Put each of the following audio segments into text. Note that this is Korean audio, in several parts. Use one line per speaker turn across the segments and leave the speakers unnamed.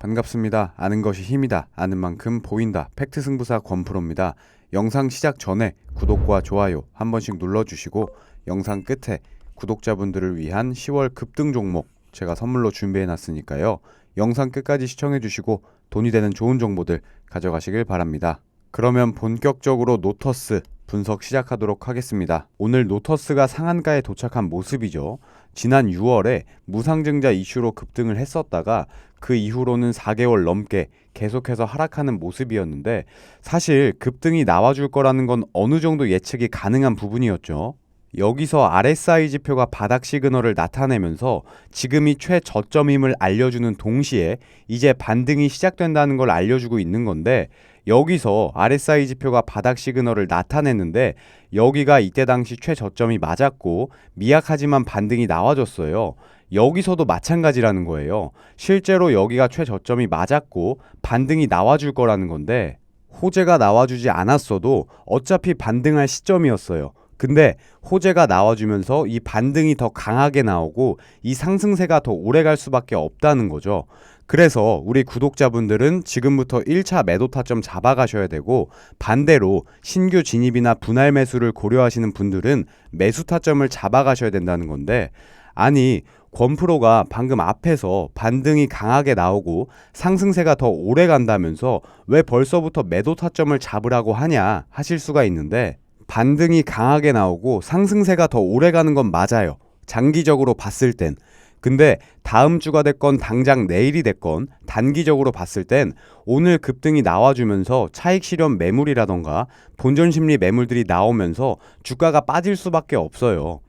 반갑습니다. 아는 것이 힘이다. 아는 만큼 보인다. 팩트 승부사 권프로입니다. 영상 시작 전에 구독과 좋아요 한 번씩 눌러주시고 영상 끝에 구독자분들을 위한 10월 급등 종목 제가 선물로 준비해 놨으니까요. 영상 끝까지 시청해 주시고 돈이 되는 좋은 정보들 가져가시길 바랍니다. 그러면 본격적으로 노터스 분석 시작하도록 하겠습니다. 오늘 노터스가 상한가에 도착한 모습이죠. 지난 6월에 무상증자 이슈로 급등을 했었다가 그 이후로는 4개월 넘게 계속해서 하락하는 모습이었는데 사실 급등이 나와줄 거라는 건 어느 정도 예측이 가능한 부분이었죠. 여기서 RSI 지표가 바닥 시그널을 나타내면서 지금이 최저점임을 알려주는 동시에 이제 반등이 시작된다는 걸 알려주고 있는 건데 여기서 RSI 지표가 바닥 시그널을 나타냈는데 여기가 이때 당시 최저점이 맞았고 미약하지만 반등이 나와줬어요. 여기서도 마찬가지라는 거예요. 실제로 여기가 최저점이 맞았고 반등이 나와줄 거라는 건데 호재가 나와주지 않았어도 어차피 반등할 시점이었어요. 근데 호재가 나와주면서 이 반등이 더 강하게 나오고 이 상승세가 더 오래 갈 수밖에 없다는 거죠. 그래서 우리 구독자분들은 지금부터 1차 매도 타점 잡아가셔야 되고 반대로 신규 진입이나 분할 매수를 고려하시는 분들은 매수 타점을 잡아가셔야 된다는 건데 아니 권프로가 방금 앞에서 반등이 강하게 나오고 상승세가 더 오래 간다면서 왜 벌써부터 매도 타점을 잡으라고 하냐 하실 수가 있는데 반등이 강하게 나오고 상승세가 더 오래 가는 건 맞아요. 장기적으로 봤을 땐. 근데 다음 주가 됐건 당장 내일이 됐건 단기적으로 봤을 땐 오늘 급등이 나와주면서 차익 실현 매물이라던가 본전 심리 매물들이 나오면서 주가가 빠질 수밖에 없어요.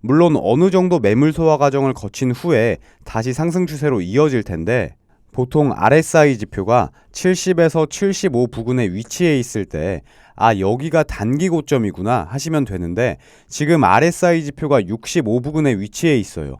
물론 어느 정도 매물 소화 과정을 거친 후에 다시 상승 추세로 이어질 텐데 보통 RSI 지표가 70에서 75 부근에 위치해 있을 때 아, 여기가 단기 고점이구나 하시면 되는데 지금 RSI 지표가 65 부근에 위치해 있어요.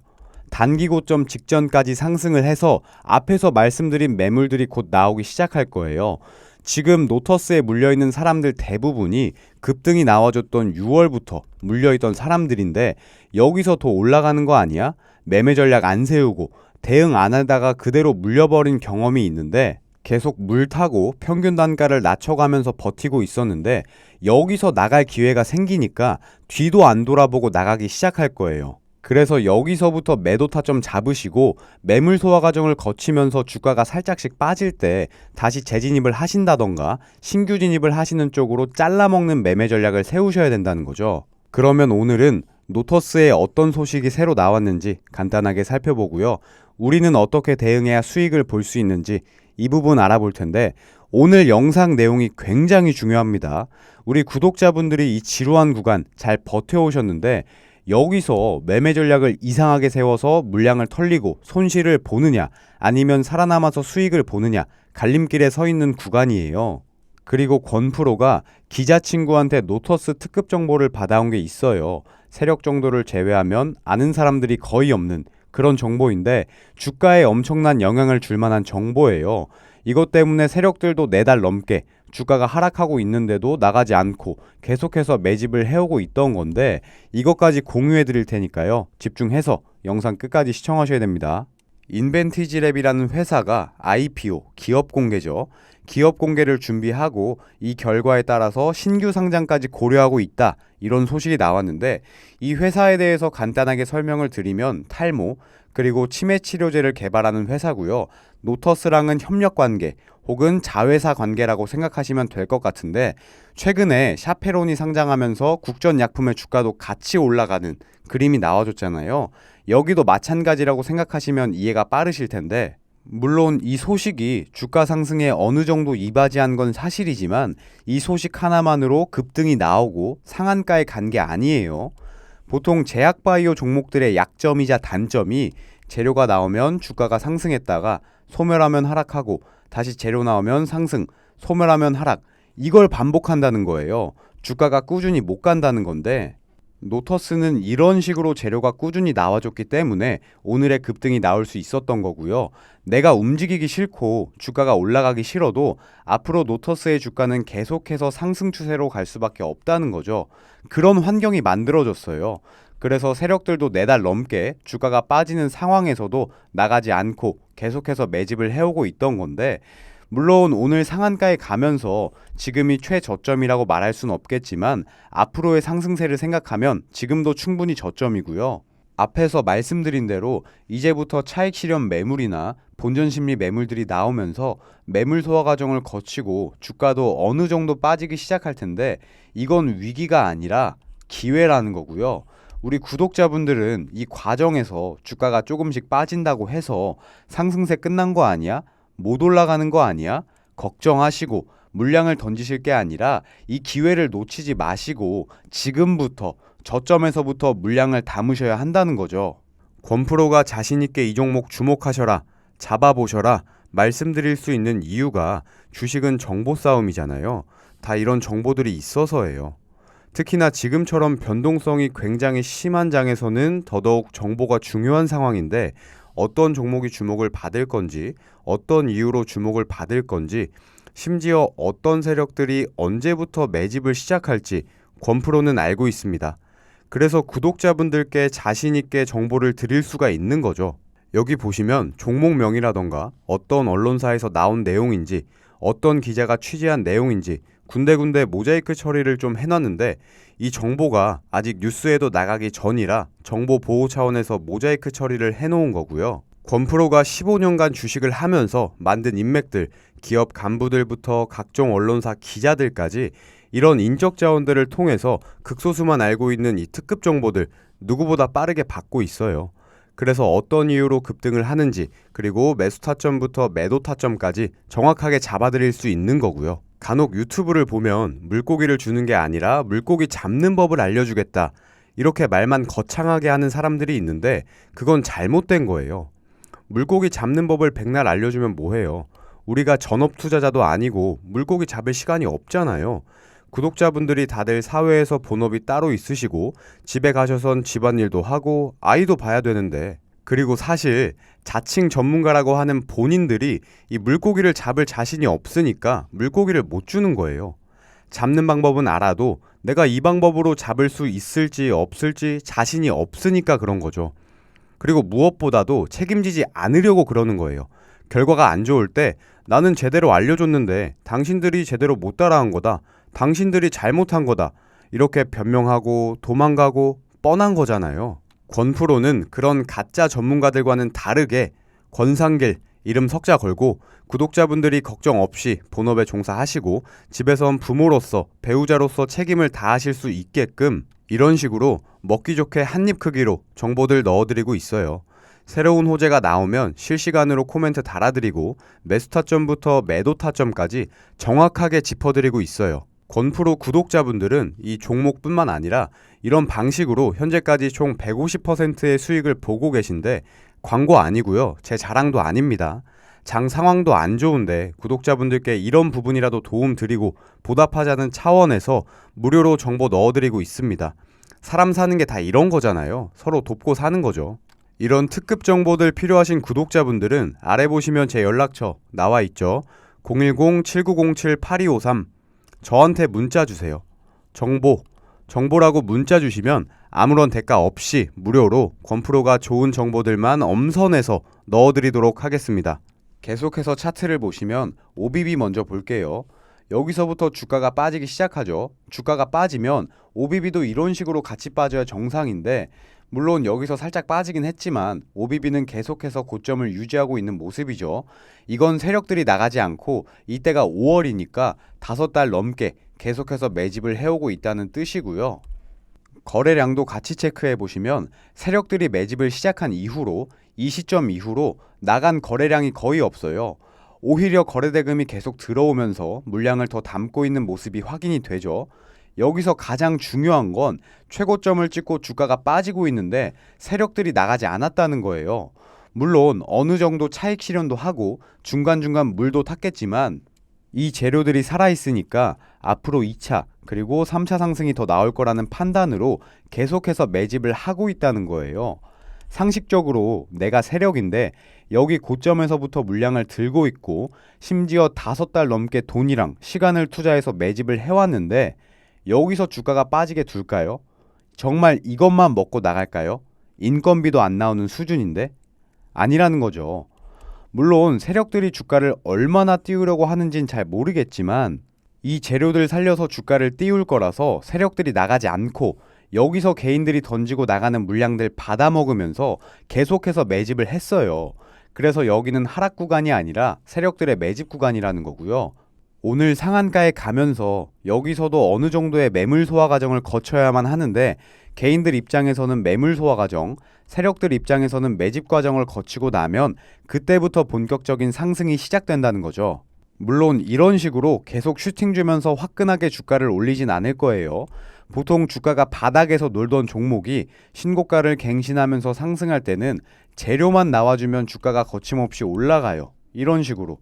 단기 고점 직전까지 상승을 해서 앞에서 말씀드린 매물들이 곧 나오기 시작할 거예요. 지금 노터스에 물려있는 사람들 대부분이 급등이 나와줬던 6월부터 물려있던 사람들인데 여기서 더 올라가는 거 아니야? 매매 전략 안 세우고 대응 안 하다가 그대로 물려버린 경험이 있는데 계속 물 타고 평균 단가를 낮춰가면서 버티고 있었는데 여기서 나갈 기회가 생기니까 뒤도 안 돌아보고 나가기 시작할 거예요. 그래서 여기서부터 매도 타점 잡으시고 매물 소화 과정을 거치면서 주가가 살짝씩 빠질 때 다시 재진입을 하신다던가 신규 진입을 하시는 쪽으로 잘라먹는 매매 전략을 세우셔야 된다는 거죠. 그러면 오늘은 노터스에 어떤 소식이 새로 나왔는지 간단하게 살펴보고요. 우리는 어떻게 대응해야 수익을 볼 수 있는지 이 부분 알아볼 텐데 오늘 영상 내용이 굉장히 중요합니다. 우리 구독자분들이 이 지루한 구간 잘 버텨오셨는데 여기서 매매 전략을 이상하게 세워서 물량을 털리고 손실을 보느냐 아니면 살아남아서 수익을 보느냐 갈림길에 서 있는 구간이에요. 그리고 권 프로가 기자 친구한테 노터스 특급 정보를 받아온 게 있어요. 세력 정도를 제외하면 아는 사람들이 거의 없는 그런 정보인데 주가에 엄청난 영향을 줄 만한 정보예요. 이것 때문에 세력들도 네 달 넘게 주가가 하락하고 있는데도 나가지 않고 계속해서 매집을 해오고 있던 건데 이것까지 공유해 드릴 테니까요. 집중해서 영상 끝까지 시청하셔야 됩니다. 인벤티지랩이라는 회사가 IPO 기업 공개죠. 기업 공개를 준비하고 이 결과에 따라서 신규 상장까지 고려하고 있다. 이런 소식이 나왔는데 이 회사에 대해서 간단하게 설명을 드리면 탈모 그리고 치매 치료제를 개발하는 회사고요. 노터스랑은 협력 관계 혹은 자회사 관계라고 생각하시면 될 것 같은데 최근에 샤페론이 상장하면서 국전 약품의 주가도 같이 올라가는 그림이 나와줬잖아요. 여기도 마찬가지라고 생각하시면 이해가 빠르실 텐데 물론 이 소식이 주가 상승에 어느 정도 이바지한 건 사실이지만 이 소식 하나만으로 급등이 나오고 상한가에 간 게 아니에요. 보통 제약바이오 종목들의 약점이자 단점이 재료가 나오면 주가가 상승했다가 소멸하면 하락하고 다시 재료 나오면 상승, 소멸하면 하락 이걸 반복한다는 거예요. 주가가 꾸준히 못 간다는 건데 노터스는 이런 식으로 재료가 꾸준히 나와줬기 때문에 오늘의 급등이 나올 수 있었던 거고요. 내가 움직이기 싫고 주가가 올라가기 싫어도 앞으로 노터스의 주가는 계속해서 상승 추세로 갈 수밖에 없다는 거죠. 그런 환경이 만들어졌어요. 그래서 세력들도 네 달 넘게 주가가 빠지는 상황에서도 나가지 않고 계속해서 매집을 해오고 있던 건데 물론 오늘 상한가에 가면서 지금이 최저점이라고 말할 수는 없겠지만 앞으로의 상승세를 생각하면 지금도 충분히 저점이고요. 앞에서 말씀드린 대로 이제부터 차익 실현 매물이나 본전 심리 매물들이 나오면서 매물 소화 과정을 거치고 주가도 어느 정도 빠지기 시작할 텐데 이건 위기가 아니라 기회라는 거고요. 우리 구독자분들은 이 과정에서 주가가 조금씩 빠진다고 해서 상승세 끝난 거 아니야? 못 올라가는 거 아니야? 걱정하시고 물량을 던지실 게 아니라 이 기회를 놓치지 마시고 지금부터 저점에서부터 물량을 담으셔야 한다는 거죠. 권프로가 자신있게 이 종목 주목하셔라, 잡아보셔라, 말씀드릴 수 있는 이유가 주식은 정보 싸움이잖아요. 다 이런 정보들이 있어서예요. 특히나 지금처럼 변동성이 굉장히 심한 장에서는 더더욱 정보가 중요한 상황인데 어떤 종목이 주목을 받을 건지, 어떤 이유로 주목을 받을 건지, 심지어 어떤 세력들이 언제부터 매집을 시작할지 권프로는 알고 있습니다. 그래서 구독자분들께 자신있게 정보를 드릴 수가 있는 거죠. 여기 보시면 종목명이라던가 어떤 언론사에서 나온 내용인지 어떤 기자가 취재한 내용인지 군데군데 모자이크 처리를 좀 해놨는데 이 정보가 아직 뉴스에도 나가기 전이라 정보 보호 차원에서 모자이크 처리를 해놓은 거고요. 권프로가 15년간 주식을 하면서 만든 인맥들, 기업 간부들부터 각종 언론사 기자들까지 이런 인적 자원들을 통해서 극소수만 알고 있는 이 특급 정보들 누구보다 빠르게 받고 있어요. 그래서 어떤 이유로 급등을 하는지 그리고 매수 타점부터 매도 타점까지 정확하게 잡아드릴 수 있는 거고요. 간혹 유튜브를 보면 물고기를 주는 게 아니라 물고기 잡는 법을 알려주겠다. 이렇게 말만 거창하게 하는 사람들이 있는데 그건 잘못된 거예요. 물고기 잡는 법을 백날 알려주면 뭐해요? 우리가 전업 투자자도 아니고 물고기 잡을 시간이 없잖아요. 구독자분들이 다들 사회에서 본업이 따로 있으시고 집에 가셔선 집안일도 하고 아이도 봐야 되는데 그리고 사실 자칭 전문가라고 하는 본인들이 이 물고기를 잡을 자신이 없으니까 물고기를 못 주는 거예요. 잡는 방법은 알아도 내가 이 방법으로 잡을 수 있을지 없을지 자신이 없으니까 그런 거죠. 그리고 무엇보다도 책임지지 않으려고 그러는 거예요. 결과가 안 좋을 때 나는 제대로 알려줬는데 당신들이 제대로 못 따라한 거다. 당신들이 잘못한 거다. 이렇게 변명하고 도망가고 뻔한 거잖아요. 권프로는 그런 가짜 전문가들과는 다르게 권상길 이름 석자 걸고 구독자분들이 걱정 없이 본업에 종사하시고 집에선 부모로서 배우자로서 책임을 다하실 수 있게끔 이런 식으로 먹기 좋게 한 입 크기로 정보들 넣어드리고 있어요. 새로운 호재가 나오면 실시간으로 코멘트 달아드리고 매수 타점부터 매도 타점까지 정확하게 짚어드리고 있어요. 권프로 구독자분들은 이 종목뿐만 아니라 이런 방식으로 현재까지 총 150%의 수익을 보고 계신데 광고 아니고요. 제 자랑도 아닙니다. 장 상황도 안 좋은데 구독자분들께 이런 부분이라도 도움 드리고 보답하자는 차원에서 무료로 정보 넣어드리고 있습니다. 사람 사는 게 다 이런 거잖아요. 서로 돕고 사는 거죠. 이런 특급 정보들 필요하신 구독자분들은 아래 보시면 제 연락처 나와 있죠. 010-7907-8253 저한테 문자 주세요. 정보, 정보라고 문자 주시면 아무런 대가 없이 무료로 권프로가 좋은 정보들만 엄선해서 넣어드리도록 하겠습니다. 계속해서 차트를 보시면 OBB 먼저 볼게요. 여기서부터 주가가 빠지기 시작하죠. 주가가 빠지면 OBB도 이런 식으로 같이 빠져야 정상인데 물론 여기서 살짝 빠지긴 했지만 OBB는 계속해서 고점을 유지하고 있는 모습이죠. 이건 세력들이 나가지 않고 이때가 5월이니까 다섯 달 넘게 계속해서 매집을 해오고 있다는 뜻이고요. 거래량도 같이 체크해 보시면 세력들이 매집을 시작한 이후로 이 시점 이후로 나간 거래량이 거의 없어요. 오히려 거래 대금이 계속 들어오면서 물량을 더 담고 있는 모습이 확인이 되죠. 여기서 가장 중요한 건 최고점을 찍고 주가가 빠지고 있는데 세력들이 나가지 않았다는 거예요. 물론 어느 정도 차익 실현도 하고 중간중간 물도 탔겠지만 이 재료들이 살아있으니까 앞으로 2차 그리고 3차 상승이 더 나올 거라는 판단으로 계속해서 매집을 하고 있다는 거예요. 상식적으로 내가 세력인데 여기 고점에서부터 물량을 들고 있고 심지어 다섯 달 넘게 돈이랑 시간을 투자해서 매집을 해왔는데 여기서 주가가 빠지게 둘까요? 정말 이것만 먹고 나갈까요? 인건비도 안 나오는 수준인데? 아니라는 거죠. 물론 세력들이 주가를 얼마나 띄우려고 하는진 잘 모르겠지만 이 재료들 살려서 주가를 띄울 거라서 세력들이 나가지 않고 여기서 개인들이 던지고 나가는 물량들 받아먹으면서 계속해서 매집을 했어요. 그래서 여기는 하락 구간이 아니라 세력들의 매집 구간이라는 거고요. 오늘 상한가에 가면서 여기서도 어느 정도의 매물 소화 과정을 거쳐야만 하는데 개인들 입장에서는 매물 소화 과정, 세력들 입장에서는 매집 과정을 거치고 나면 그때부터 본격적인 상승이 시작된다는 거죠. 물론 이런 식으로 계속 슈팅 주면서 화끈하게 주가를 올리진 않을 거예요. 보통 주가가 바닥에서 놀던 종목이 신고가를 갱신하면서 상승할 때는 재료만 나와주면 주가가 거침없이 올라가요. 이런 식으로.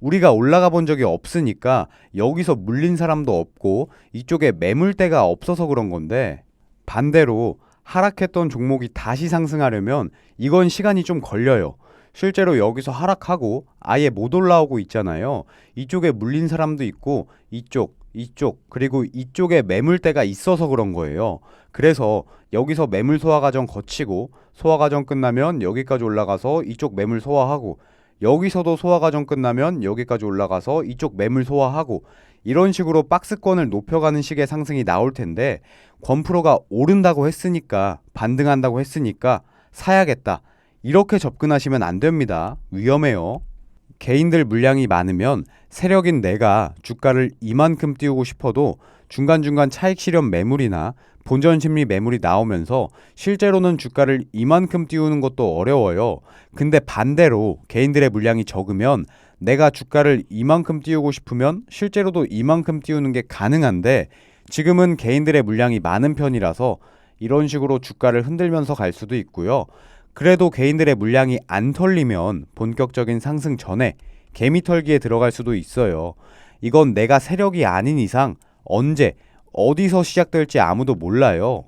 우리가 올라가 본 적이 없으니까 여기서 물린 사람도 없고 이쪽에 매물대가 없어서 그런 건데 반대로 하락했던 종목이 다시 상승하려면 이건 시간이 좀 걸려요. 실제로 여기서 하락하고 아예 못 올라오고 있잖아요. 이쪽에 물린 사람도 있고 이쪽, 이쪽, 그리고 이쪽에 매물대가 있어서 그런 거예요. 그래서 여기서 매물 소화 과정 거치고 소화 과정 끝나면 여기까지 올라가서 이쪽 매물 소화하고 여기서도 소화 과정 끝나면 여기까지 올라가서 이쪽 매물 소화하고 이런 식으로 박스권을 높여가는 식의 상승이 나올 텐데 권프로가 오른다고 했으니까 반등한다고 했으니까 사야겠다. 이렇게 접근하시면 안 됩니다. 위험해요. 개인들 물량이 많으면 세력인 내가 주가를 이만큼 띄우고 싶어도 중간중간 차익 실현 매물이나 본전 심리 매물이 나오면서 실제로는 주가를 이만큼 띄우는 것도 어려워요. 근데 반대로 개인들의 물량이 적으면 내가 주가를 이만큼 띄우고 싶으면 실제로도 이만큼 띄우는 게 가능한데 지금은 개인들의 물량이 많은 편이라서 이런 식으로 주가를 흔들면서 갈 수도 있고요. 그래도 개인들의 물량이 안 털리면 본격적인 상승 전에 개미 털기에 들어갈 수도 있어요. 이건 내가 세력이 아닌 이상 언제 어디서 시작될지 아무도 몰라요.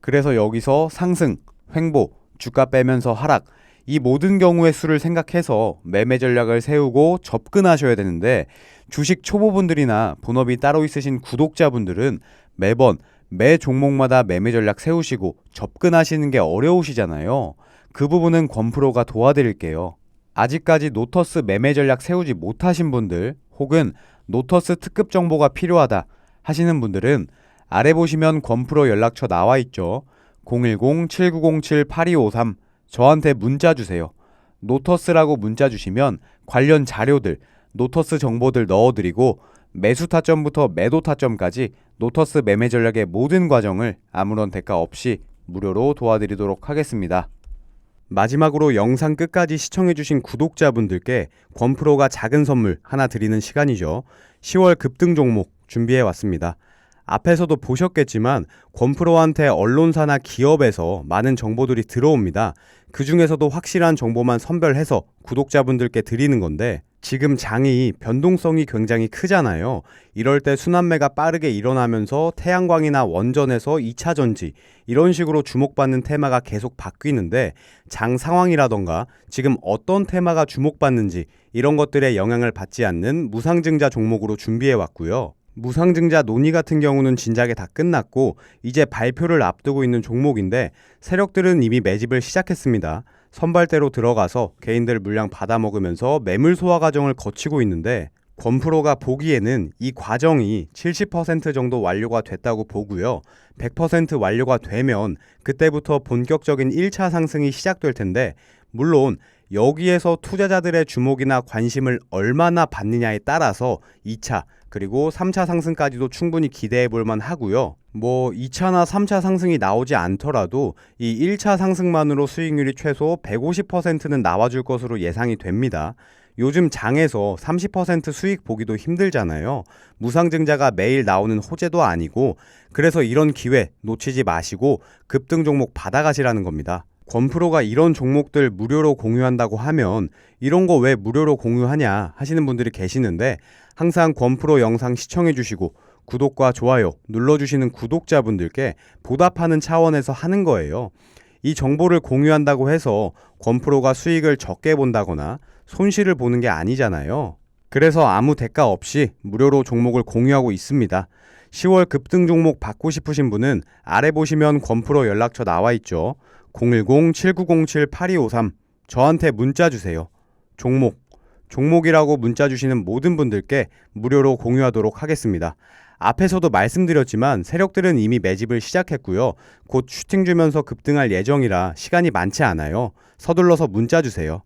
그래서 여기서 상승, 횡보, 주가 빼면서 하락 이 모든 경우의 수를 생각해서 매매 전략을 세우고 접근하셔야 되는데 주식 초보분들이나 본업이 따로 있으신 구독자분들은 매번 매 종목마다 매매 전략 세우시고 접근하시는 게 어려우시잖아요. 그 부분은 권프로가 도와드릴게요. 아직까지 노터스 매매 전략 세우지 못하신 분들 혹은 노터스 특급 정보가 필요하다 하시는 분들은 아래 보시면 권프로 연락처 나와 있죠. 010-7907-8253 저한테 문자 주세요. 노터스라고 문자 주시면 관련 자료들, 노터스 정보들 넣어드리고 매수 타점부터 매도 타점까지 노터스 매매 전략의 모든 과정을 아무런 대가 없이 무료로 도와드리도록 하겠습니다. 마지막으로 영상 끝까지 시청해주신 구독자분들께 권프로가 작은 선물 하나 드리는 시간이죠. 10월 급등 종목 준비해 왔습니다. 앞에서도 보셨겠지만 권프로한테 언론사나 기업에서 많은 정보들이 들어옵니다. 그 중에서도 확실한 정보만 선별해서 구독자분들께 드리는 건데 지금 장이 변동성이 굉장히 크잖아요. 이럴 때 순환매가 빠르게 일어나면서 태양광이나 원전에서 2차 전지 이런 식으로 주목받는 테마가 계속 바뀌는데 장 상황이라던가 지금 어떤 테마가 주목받는지 이런 것들에 영향을 받지 않는 무상증자 종목으로 준비해 왔고요. 무상증자 논의 같은 경우는 진작에 다 끝났고 이제 발표를 앞두고 있는 종목인데 세력들은 이미 매집을 시작했습니다. 선발대로 들어가서 개인들 물량 받아 먹으면서 매물 소화 과정을 거치고 있는데 권프로가 보기에는 이 과정이 70% 정도 완료가 됐다고 보고요. 100% 완료가 되면 그때부터 본격적인 1차 상승이 시작될 텐데 물론 여기에서 투자자들의 주목이나 관심을 얼마나 받느냐에 따라서 2차 그리고 3차 상승까지도 충분히 기대해 볼 만 하고요. 뭐 2차나 3차 상승이 나오지 않더라도 이 1차 상승만으로 수익률이 최소 150%는 나와줄 것으로 예상이 됩니다. 요즘 장에서 30% 수익 보기도 힘들잖아요. 무상증자가 매일 나오는 호재도 아니고 그래서 이런 기회 놓치지 마시고 급등 종목 받아가시라는 겁니다. 권프로가 이런 종목들 무료로 공유한다고 하면 이런 거 왜 무료로 공유하냐 하시는 분들이 계시는데 항상 권프로 영상 시청해 주시고 구독과 좋아요 눌러주시는 구독자분들께 보답하는 차원에서 하는 거예요. 이 정보를 공유한다고 해서 권프로가 수익을 적게 본다거나 손실을 보는 게 아니잖아요. 그래서 아무 대가 없이 무료로 종목을 공유하고 있습니다. 10월 급등 종목 받고 싶으신 분은 아래 보시면 권프로 연락처 나와 있죠. 010-7907-8253 저한테 문자 주세요. 종목, 종목이라고 문자 주시는 모든 분들께 무료로 공유하도록 하겠습니다. 앞에서도 말씀드렸지만 세력들은 이미 매집을 시작했고요. 곧 슈팅 주면서 급등할 예정이라 시간이 많지 않아요. 서둘러서 문자 주세요.